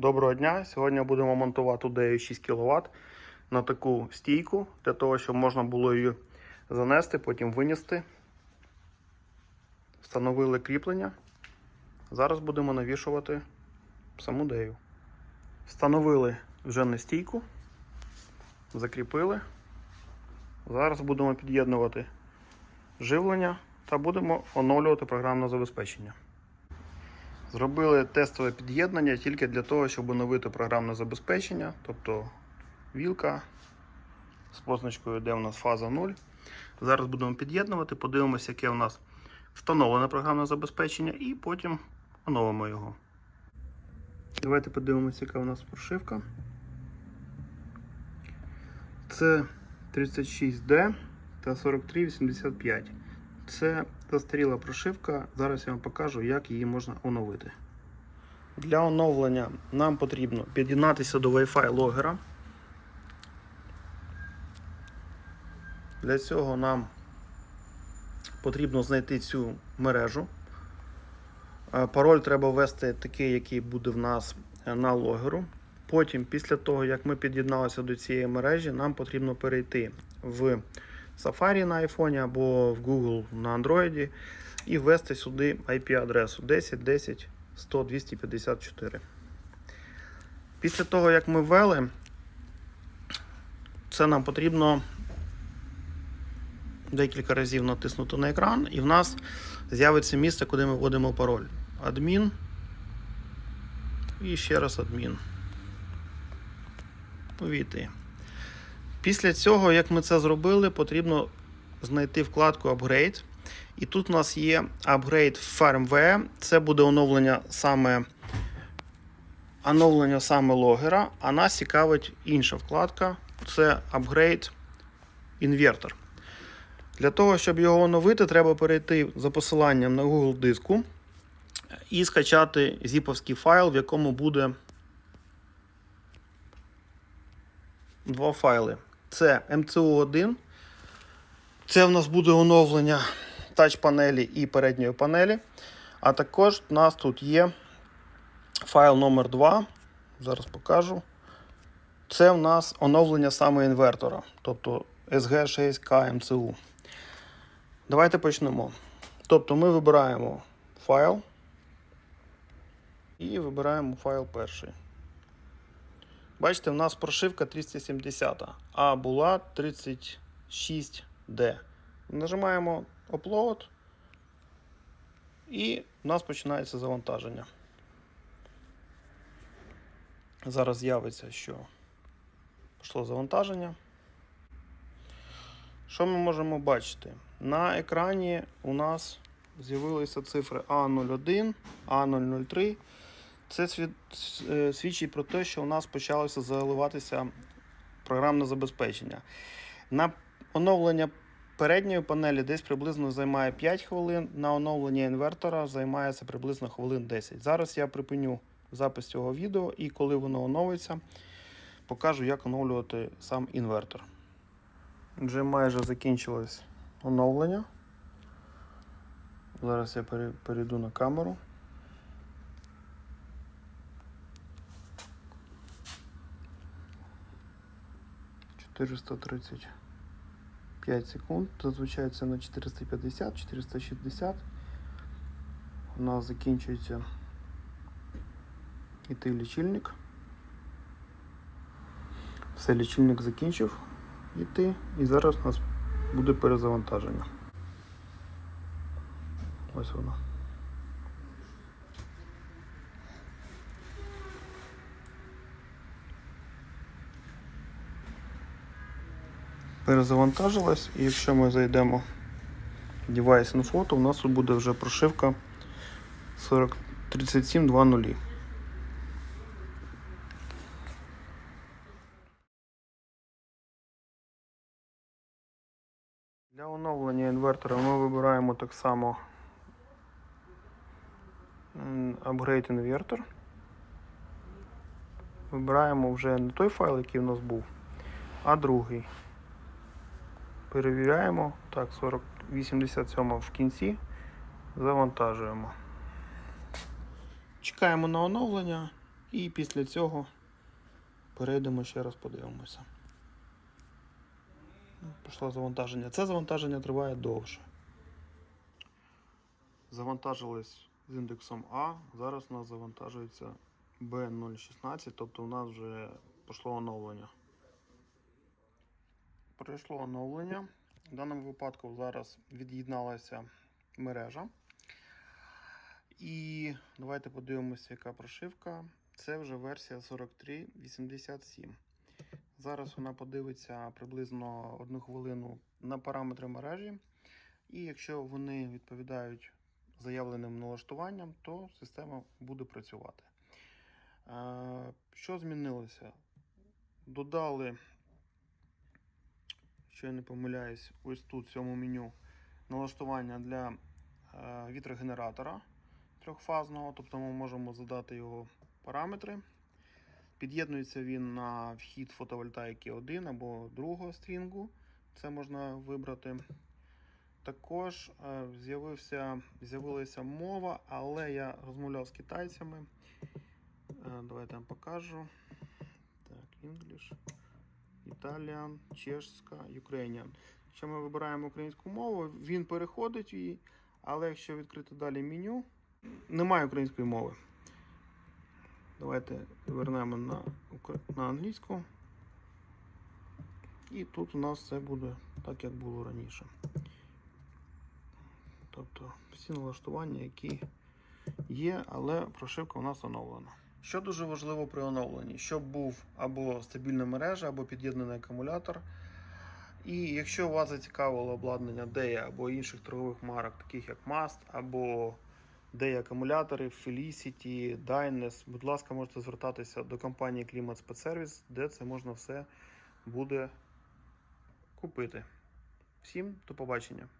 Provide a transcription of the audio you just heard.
Доброго дня! Сьогодні будемо монтувати UDEO 6 кВт на таку стійку, для того, щоб можна було її занести, потім винести. Встановили кріплення. Зараз будемо навішувати саму дею. Встановили вже на стійку, закріпили. Зараз будемо під'єднувати живлення та будемо оновлювати програмне забезпечення. Зробили тестове під'єднання тільки для того, щоб оновити програмне забезпечення, тобто вілка з позначкою, де у нас фаза 0. Зараз будемо під'єднувати, подивимося, яке у нас встановлене програмне забезпечення, і потім оновимо його. Давайте подивимося, яка у нас прошивка. Це 36D та 4385. Це застаріла прошивка. Зараз я вам покажу, як її можна оновити. Для оновлення нам потрібно під'єднатися до Wi-Fi логера. Для цього нам потрібно знайти цю мережу. Е, Пароль треба ввести такий, який буде в нас е, на логеру. Потім, після того, як ми під'єдналися до цієї мережі, нам потрібно перейти в Safari на iPhone або в Google на Android і ввести сюди IP-адресу 10 10 100 254. Після того, як ми ввели, це нам потрібно декілька разів натиснути на екран, і в нас з'явиться місце, куди ми вводимо пароль. Адмін. І ще раз адмін. Увійти. Після цього, як ми це зробили, потрібно знайти вкладку Upgrade. І тут у нас є Upgrade Firmware. Це буде оновлення саме оновлення саме логера, а нас цікавить інша вкладка це Upgrade Inverter. Для того, щоб його оновити, треба перейти за посиланням на Google диску і скачати зіповський файл, в якому буде два файли. Це MCU1. Це в нас буде оновлення тач-панелі і передньої панелі. А також у нас тут є файл номер 2 Зараз покажу. Це в нас оновлення саме інвертора, тобто SG6K MCU. Давайте почнемо. Тобто ми вибираємо файл і вибираємо файл перший. Бачите, в нас прошивка 370, а була 36D. Нажимаємо Upload і в нас починається завантаження. Зараз з'явиться, що пішло завантаження. Що ми можемо бачити? На екрані у нас з'явилися цифри А01, А003. Це е, свідчить про те, що у нас почалося заливатися програмне забезпечення. На оновлення передньої панелі десь приблизно займає 5 хвилин, на оновлення інвертора займається приблизно хвилин 10. Зараз я припиню запис цього відео і коли воно оновиться, покажу, як оновлювати сам інвертор. Вже майже закінчилось оновлення. Зараз я перейду на камеру. Чотириста тридцять п'ять секунд. Зазвичай це на 450, 460. У нас закінчується іти лічильник. Все, лічильник закінчив йти. І зараз у нас буде перезавантаження. Ось воно. Перезавантажилась, і якщо ми зайдемо в Device Info, то у нас тут буде вже прошивка 40 3720. Для оновлення інвертора ми вибираємо так само Upgrade Inverter. Вибираємо вже не той файл, який у нас був, а другий. Перевіряємо. Так, 40, 87 в кінці. Завантажуємо. Чекаємо на оновлення І після цього перейдемо ще раз подивимося. Пішло завантаження. Це завантаження триває довше. Завантажились з індексом А. Зараз у нас завантажується B016, тобто у нас вже пішло оновлення. Пройшло оновлення. В даному випадку зараз від'єдналася мережа. І давайте подивимося, яка прошивка. Це вже версія 4387. Зараз вона подивиться приблизно одну хвилину на параметри мережі. І якщо вони відповідають заявленим налаштуванням, то система буде працювати. Е, Що змінилося? Додали, якщо я не помиляюсь, ось тут в цьому меню налаштування для е, вітрогенератора трьохфазного, тобто ми можемо задати його параметри. Під'єднується він на вхід фотовольтаїки 1 або другого стрінгу. Це можна вибрати. Також е, з'явилася мова, але я розмовляв з китайцями. Е, Давайте вам покажу. Так, English, Italian, чешська, Ukrainian. Якщо ми вибираємо українську мову, він переходить її, але якщо відкрити далі меню, немає української мови. Давайте вернемо на, на англійську. І тут у нас все буде так, як було раніше. Тобто всі налаштування, які є, але прошивка у нас оновлена. Що дуже важливо при оновленні, щоб був або стабільна мережа, або під'єднаний акумулятор. І якщо вас зацікавило обладнання DEA або інших торгових марок, таких як Mast, або DEA акумулятори, Felicity, Dynes, будь ласка, можете звертатися до компанії Клімат Спецсервіс, де це можна все буде купити. Всім до побачення!